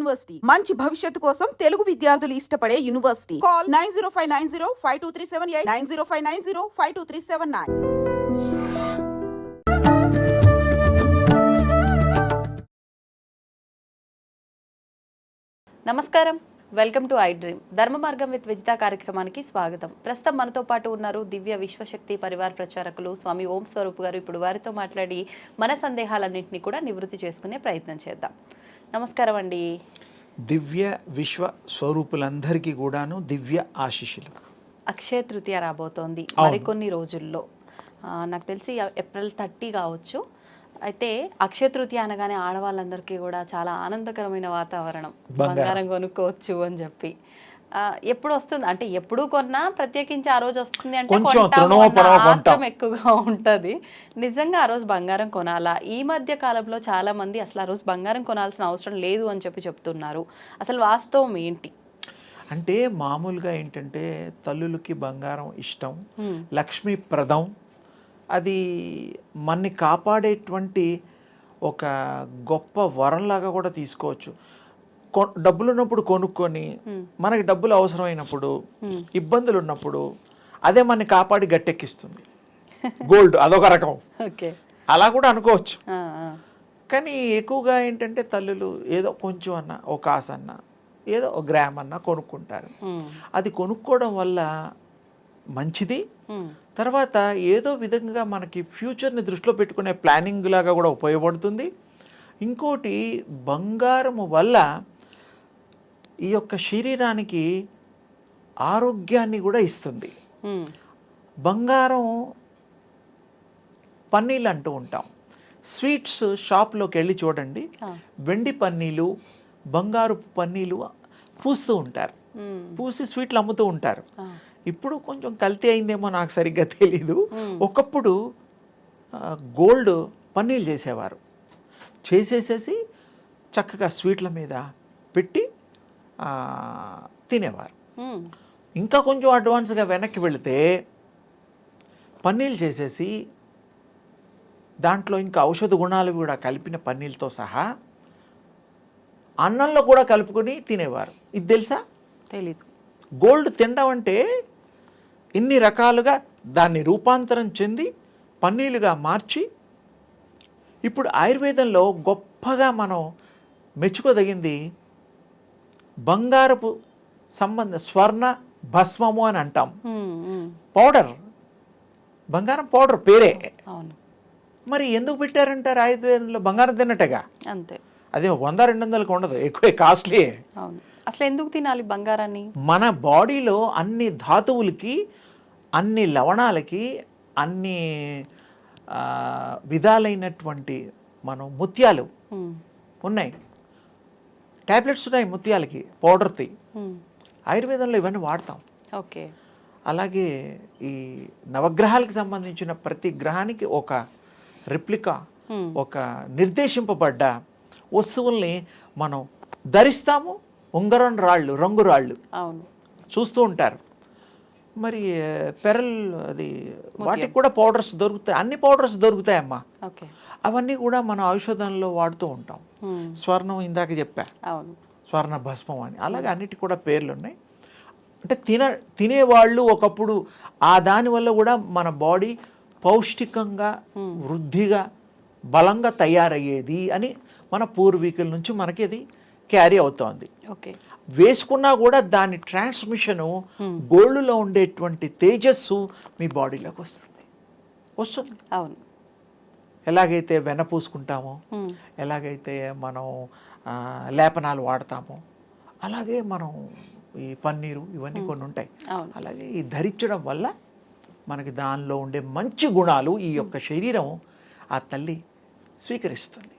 University. మంచి భవిష్యత్తు కోసం తెలుగు విద్యార్థులు ఇష్టపడే university. Call nine zero five nine zero five two three seven eight nine zero five nine zero five two three seven nine. నమస్కారం. Welcome to I dream. Dharma Margam with Vijitha కార్యక్రమానికి స్వాగతం. ప్రస్తుతం మనతో పాటు ఉన్నారు దివ్య విశ్వశక్తి పరివార ప్రచారకులు స్వామి ఓం స్వరూప్ గారు. ఇప్పుడు వారితో మాట్లాడి మన సందేహాలన్నింటినీ కూడా నివృత్తి చేసుకునే ప్రయత్నం చేద్దాం. నమస్కారం అండి. దివ్య విశ్వ స్వరూపులందరికీ కూడాను దివ్య ఆశీస్సులు. అక్షయ తృతీయ రాబోతోంది. మరికొన్ని రోజుల్లో. నాకు తెలిసి ఏప్రిల్ థర్టీ కావచ్చు. అయితే అక్షయ తృతీయ అనగానే ఆడవాళ్ళందరికీ కూడా చాలా ఆనందకరమైన వాతావరణం. బంగారం. కొనుక్కోవచ్చు అని చెప్పి. ఎప్పుడు వస్తుంది? అంటే ఎప్పుడు కొన్నా ప్రత్యేకించి ఆ రోజు వస్తుంది అంటే కొంచెం. ఎక్కువగా ఉంటది. నిజంగా ఆ రోజు బంగారం కొనాలా? ఈ మధ్య కాలంలో చాలా మంది అసలు ఆ రోజు బంగారం కొనాల్సిన అవసరం లేదు అని చెప్పి చెప్తున్నారు. అసలు వాస్తవం ఏంటి? అంటే మామూలుగా ఏంటంటే తల్లులకి బంగారం ఇష్టం Hmm. లక్ష్మీప్రదం అది మన్ని కాపాడేటువంటి ఒక గొప్ప వరంలాగా కూడా తీసుకోవచ్చు. డబ్బులు ఉన్నప్పుడు కొనుక్కొని మనకి డబ్బులు అవసరమైనప్పుడు ఇబ్బందులు ఉన్నప్పుడు అదే మనని కాపాడి గట్టెక్కిస్తుంది. గోల్డ్ అదొక రకం. ఓకే. అలా కూడా అనుకోవచ్చు. కానీ ఎక్కువగా ఏంటంటే తల్లులు ఏదో కొంచెం అన్న ఒక కాసు అన్న ఏదో ఒక గ్రామ్ అన్న కొనుక్కుంటారు. అది కొనుక్కోవడం వల్ల మంచిది. తర్వాత ఏదో విధంగా మనకి ఫ్యూచర్ని దృష్టిలో పెట్టుకునే ప్లానింగ్ లాగా కూడా ఉపయోగపడుతుంది. ఇంకోటి బంగారము వల్ల ఈ యొక్క శరీరానికి ఆరోగ్యాన్ని కూడా ఇస్తుంది. బంగారం పన్నీళ్ళు అంటూ ఉంటాం. స్వీట్స్ షాప్లోకి వెళ్ళి చూడండి. వెండి పన్నీలు బంగారు పన్నీలు పూస్తూ ఉంటారు. పూసి స్వీట్లు అమ్ముతూ ఉంటారు. ఇప్పుడు కొంచెం కల్తీ అయిందేమో నాకు సరిగ్గా తెలీదు. ఒకప్పుడు గోల్డ్ పన్నీళ్ళు చేసేవారు. చేసేసేసి చక్కగా స్వీట్ల మీద పెట్టి తినేవారు. ఇంకా కొంచెం అడ్వాన్స్గా వెనక్కి వెళితే పన్నీళ్ళు చేసేసి దాంట్లో ఇంకా ఔషధ గుణాలు కూడా కలిపిన పన్నీళ్ళతో సహా అన్నంలో కూడా కలుపుకొని తినేవారు. ఇది తెలుసా? తెలీదు. గోల్డ్ తినడం అంటే ఇన్ని రకాలుగా దాన్ని రూపాంతరం చెంది పన్నీలుగా మార్చి ఇప్పుడు ఆయుర్వేదంలో గొప్పగా మనం మెచ్చుకోదగింది బంగారపు సంబంధ స్వర్ణ భస్మము అని అంటాం. పౌడర్. బంగారం పౌడర్ పేరే. అవును. మరి ఎందుకు పెట్టారంటారు ఆయుర్వేదంలో బంగారం తిన్నట్టుగా? అంతే. అదే వంద రెండు వందలకు ఉండదు ఎక్కువ కాస్ట్లీ. అసలు ఎందుకు తినాలి బంగారాన్ని? మన బాడీలో అన్ని ధాతువులకి అన్ని లవణాలకి అన్ని విధాలైనటువంటి మనం ముత్యాలు ఉన్నాయి. ట్యాబ్లెట్స్ ఉన్నాయి ముత్యాలకి పౌడర్తి ఉమ్. ఆయుర్వేదంలో ఇవన్నీ వాడతాం. ఓకే. అలాగే ఈ నవగ్రహాలకు సంబంధించిన ప్రతి గ్రహానికి ఒక రిప్లికా Hmm. ఒక నిర్దేశింపబడ్డ వస్తువుల్ని మనం ధరిస్తాము. ఉంగరం రాళ్ళు రంగు రాళ్ళు అవును. చూస్తూ ఉంటారు. మరి పెరల్ అది వాటికి కూడా పౌడర్స్ దొరుకుతాయి. అన్ని పౌడర్స్ దొరుకుతాయమ్మా. ఓకే. అవన్నీ కూడా మన ఔషధంలో వాడుతూ ఉంటాం. స్వర్ణం ఇందాక చెప్పా. స్వర్ణ భస్మం అని. అలాగే అన్నిటికి కూడా పేర్లు ఉన్నాయి అంటే తిన తినేవాళ్ళు ఒకప్పుడు ఆ దానివల్ల కూడా మన బాడీ పౌష్టికంగా వృద్ధిగా బలంగా తయారయ్యేది అని మన పూర్వీకుల నుంచి మనకి అది క్యారీ అవుతోంది. ఓకే. వేసుకున్నా కూడా దాని ట్రాన్స్మిషను గోల్డ్లో ఉండేటువంటి తేజస్సు మీ బాడీలోకి వస్తుంది. వస్తుంది. అవును. ఎలాగైతే వెన్న పూసుకుంటామో ఉమ్, ఎలాగైతే మనం లేపనాలు వాడతామో అలాగే మనం ఈ పన్నీరు ఇవన్నీ కొన్ని ఉంటాయి. అలాగే ఈ ధరించడం వల్ల మనకి దానిలో ఉండే మంచి గుణాలు ఈ యొక్క శరీరం ఆ తల్లి స్వీకరిస్తుంది.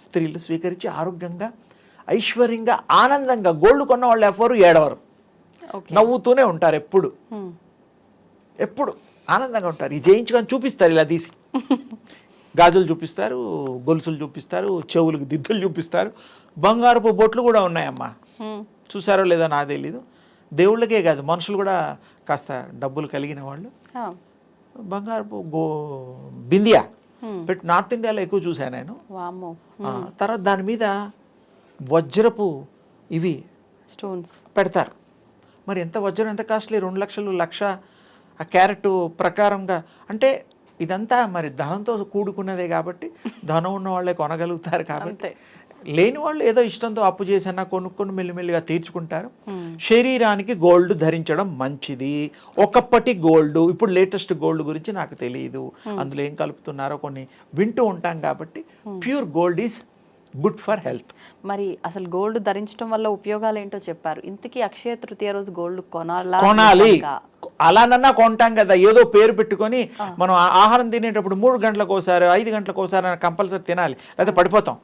స్త్రీలు స్వీకరించి ఆరోగ్యంగా ఐశ్వర్యంగా ఆనందంగా గోల్డ్ కొన్న వాళ్ళు ఎవరు ఏడవరు నవ్వుతూనే ఉంటారు ఎప్పుడు. ఎప్పుడు. ఆనందంగా ఉంటారు. ఈ చేయించుకొని చూపిస్తారు ఇలా తీసి. గాజులు చూపిస్తారు గొలుసులు చూపిస్తారు చెవులకు దిద్దులు చూపిస్తారు. బంగారపు బొట్లు కూడా ఉన్నాయమ్మా. చూసారో లేదో నాకు తెలీదు. దేవుళ్ళకే కాదు మనుషులు కూడా కాస్త డబ్బులు కలిగిన వాళ్ళు. బంగారపు గో బిందియా. పెట్టి నార్త్ ఇండియాలో ఎక్కువ చూశాను నేను. తర్వాత దాని మీద వజ్రపు ఇవి స్టోన్స్. పెడతారు. మరి ఎంత వజ్రం ఎంత కాస్ట్లీ? రెండు లక్షలు లక్ష? ఆ క్యారెట్ ప్రకారంగా. అంటే ఇదంతా మరి ధనంతో కూడుకున్నదే కాబట్టి ధనం ఉన్న వాళ్ళే కొనగలుగుతారు కాబట్టి లేని వాళ్ళు ఏదో ఇష్టంతో అప్పు చేసన్నా కొనుక్కొని మెల్లిమెల్లిగా తీర్చుకుంటారు. శరీరానికి గోల్డ్ ధరించడం మంచిది. ఒకప్పటి గోల్డ్ ఇప్పుడు లేటెస్ట్ గోల్డ్ గురించి నాకు తెలియదు అందులో ఏం కలుపుతున్నారో కొన్ని వింటూ ఉంటాం కాబట్టి pure gold is good for health. మరి అసలు గోల్డ్ ధరించడం వల్ల ఉపయోగాలు ఏంటో చెప్పారు. ఇంతకీ అక్షయ తృతీయ రోజు గోల్డ్ కొనాలా? కొనాలి? అలానన్నా కొంటాం కదా ఏదో పేరు పెట్టుకొని మనం ఆహారం తినేటప్పుడు మూడు గంటలకు ఒకసారి ఐదు గంటలకు ఒకసారి కంపల్సరీ తినాలి. లేకపోతే పడిపోతాం.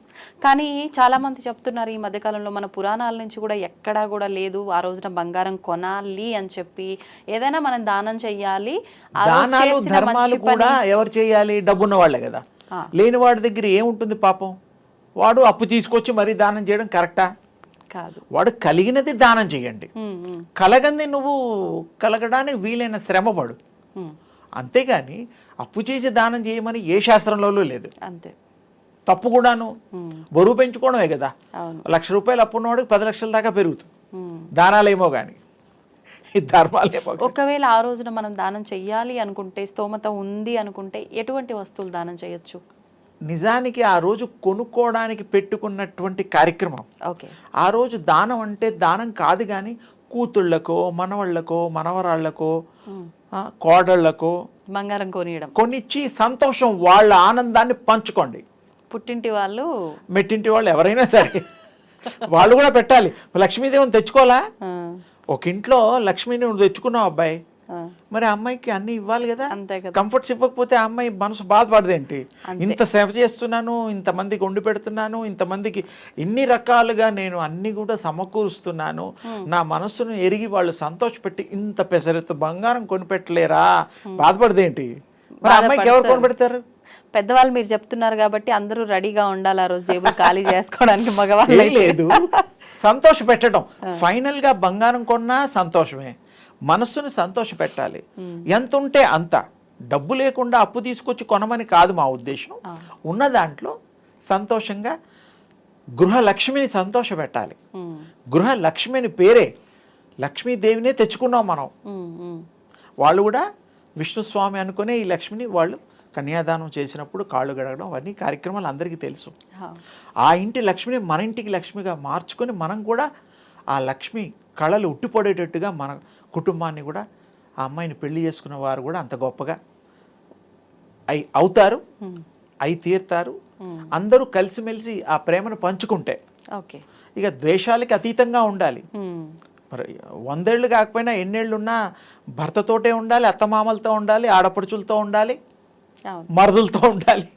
కానీ చాలా మంది చెప్తున్నారు ఈ మధ్యకాలంలో మన పురాణాల నుంచి కూడా ఎక్కడా కూడా లేదు ఆ రోజున బంగారం కొనాలి అని చెప్పి. ఏదైనా మనం దానం చెయ్యాలి దానాలు ధర్మాలు కూడా ఎవరు చేయాలి? డబ్బున్న వాళ్ళే కదా. లేని వాడి దగ్గర ఏముంటుంది పాపం? వాడు అప్పు తీసుకొచ్చి మరీ దానం చేయడం కరెక్టా? కాదు. వాడు కలిగినది దానం చేయండి. కలగంది నువ్వు కలగడానికి వీలైన శ్రమపడు ఉమ్, అంతేగాని అప్పు చేసి దానం చేయమని ఏ శాస్త్రంలో లేదు. అంతే. తప్పు కూడాను. బరువు పెంచుకోవడమే కదా. లక్ష రూపాయలు అప్పు ఉన్నవాడికి పది లక్షల దాకా పెరుగుతుంది. దానాలేమో కానీ ధర్మాలేమో. ఒకవేళ ఆ రోజున మనం దానం చెయ్యాలి అనుకుంటే స్తోమత ఉంది అనుకుంటే ఎటువంటి వస్తువులు దానం చేయొచ్చు? నిజానికి ఆ రోజు కొనుక్కోవడానికి పెట్టుకున్నటువంటి కార్యక్రమం. ఆ రోజు దానం అంటే దానం కాదు కానీ కూతుళ్ళకో మనవళ్ళకో మనవరాళ్ళకో ఆ, కోడళ్ళకో బంగారం కొనియడం. కొనిచ్చి సంతోషం వాళ్ళ ఆనందాన్ని పంచుకోండి. పుట్టింటి వాళ్ళు మెట్టింటి వాళ్ళు ఎవరైనా సరే వాళ్ళు కూడా పెట్టాలి. లక్ష్మీదేవిని తెచ్చుకోవాలా? ఒక ఇంట్లో లక్ష్మీని తెచ్చుకున్నావు అబ్బాయి. మరి అమ్మాయికి అన్ని ఇవ్వాలి కదా? కంఫర్ట్స్ ఇవ్వకపోతే ఆ అమ్మాయి మనసు బాధపడదేంటి? ఇంత సేవ చేస్తున్నాను ఇంతమందికి వండి పెడుతున్నాను ఇంతమందికి ఇన్ని రకాలుగా నేను అన్ని కూడా సమకూరుస్తున్నాను. నా మనస్సును ఎరిగి వాళ్ళు సంతోషపెట్టి ఇంత పెసరెత్తు బంగారం కొనిపెట్టలేరా? బాధపడదేంటి? మరి అమ్మాయికి ఎవరు కొనిపెడతారు? పెద్దవాళ్ళు మీరు చెప్తున్నారు కాబట్టి అందరూ రెడీగా ఉండాలి ఆ రోజు జేబులు ఖాళీ చేసుకోవడానికి మగవాళ్ళు లేదు. సంతోష పెట్టడం ఫైనల్గా బంగారం కొన్నా సంతోషమే. మనస్సును సంతోష పెట్టాలి ఎంత ఉంటే అంత. డబ్బు లేకుండా అప్పు తీసుకొచ్చి కొనమని కాదు మా ఉద్దేశం. ఉన్న దాంట్లో సంతోషంగా గృహలక్ష్మిని సంతోష పెట్టాలి గృహలక్ష్మిని పేరే లక్ష్మీదేవినే తెచ్చుకున్నాం మనం. వాళ్ళు కూడా విష్ణుస్వామి అనుకునే ఈ లక్ష్మిని వాళ్ళు కన్యాదానం చేసినప్పుడు కాళ్ళు గడగడం అవన్నీ కార్యక్రమాలు అందరికీ తెలుసు. ఆ ఇంటి లక్ష్మిని మన ఇంటికి లక్ష్మిగా మార్చుకొని మనం కూడా ఆ లక్ష్మి కళలు ఉట్టిపడేటట్టుగా మన కుటుంబాన్ని కూడా ఆ అమ్మాయిని పెళ్ళి చేసుకున్న వారు కూడా అంత గొప్పగా అయి అవుతారు అయి తీరుతారు. అందరూ కలిసిమెలిసి ఆ ప్రేమను పంచుకుంటే ఓకే. ఇక ద్వేషాలకి అతీతంగా ఉండాలి. మరి వందేళ్ళు కాకపోయినా ఎన్నేళ్ళు ఉన్నా భర్తతోటే ఉండాలి అత్తమామలతో ఉండాలి ఆడపడుచులతో ఉండాలి మరుదులతో ఉండాలి.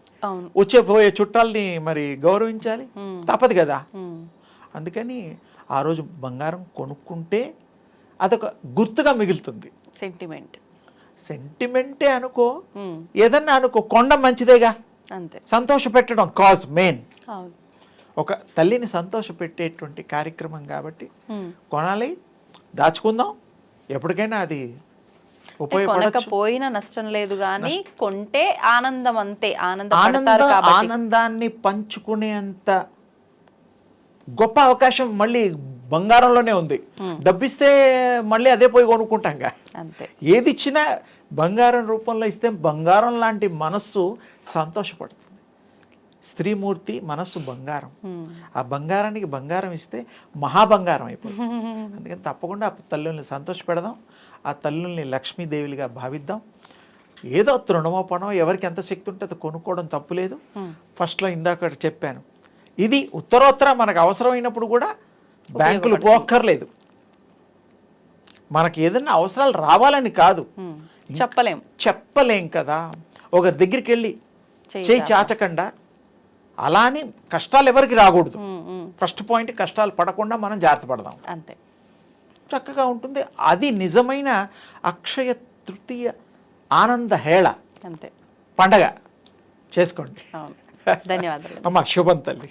వచ్చే పోయే చుట్టాలని మరి గౌరవించాలి. తప్పదు కదా. అందుకని ఆ రోజు బంగారం కొనుక్కుంటే అదొక గుర్తుగా మిగులుతుంది. సెంటిమెంట్ సెంటిమెంటే అనుకో ఉమ్, ఏదన్నా అనుకో కొండ మంచిదేగా. అంతే. సంతోష పెట్టడం కాజ్ మెయిన్ ఒక తల్లిని సంతోష పెట్టేటువంటి కార్యక్రమం కాబట్టి ఉమ్. కొనాలి దాచుకుందాం. ఎప్పటికైనా అది కొనకపోయినా నష్టం లేదు కానీ కొంటే ఆనందం అంతే. ఆనంద ఆనందాన్ని పంచుకునేంత గొప్ప అవకాశం మళ్ళీ బంగారంలోనే ఉంది. డబ్బిస్తే మళ్ళీ అదే పోయి కొనుక్కుంటాంగా ఏది ఇచ్చినా బంగారం రూపంలో ఇస్తే బంగారం లాంటి మనస్సు సంతోషపడుతుంది. స్త్రీమూర్తి మనస్సు బంగారం. ఆ బంగారానికి బంగారం ఇస్తే మహాబంగారం అయిపోతుంది. అందుకని తప్పకుండా ఆ తల్లుల్ని సంతోషపెడదాం. ఆ తల్లుల్ని లక్ష్మీదేవిగా భావిద్దాం. ఏదో తృణమో పనో ఎవరికి ఎంత శక్తి ఉంటే అది కొనుక్కోవడం తప్పులేదు. ఫస్ట్లో ఇందాక చెప్పాను ఇది ఉత్తరోత్తర మనకు అవసరమైనప్పుడు కూడా బ్యాంకులు పోక్కర్లేదు. మనకి ఏదైనా అవసరాలు రావాలని కాదు. చెప్పలేం. చెప్పలేం కదా. ఒకరి దగ్గరికి వెళ్ళి చేయి చాచకుండా. అలా అని కష్టాలు ఎవరికి రాకూడదు. ఫస్ట్ పాయింట్ కష్టాలు పడకుండా మనం జాగ్రత్త పడదాం. అంతే. చక్కగా ఉంటుంది. అది నిజమైన అక్షయ తృతీయ ఆనంద హేళ. అంతే. పండగ. చేసుకోండి. ధన్యవాదాలు అమ్మ శుభం తల్లి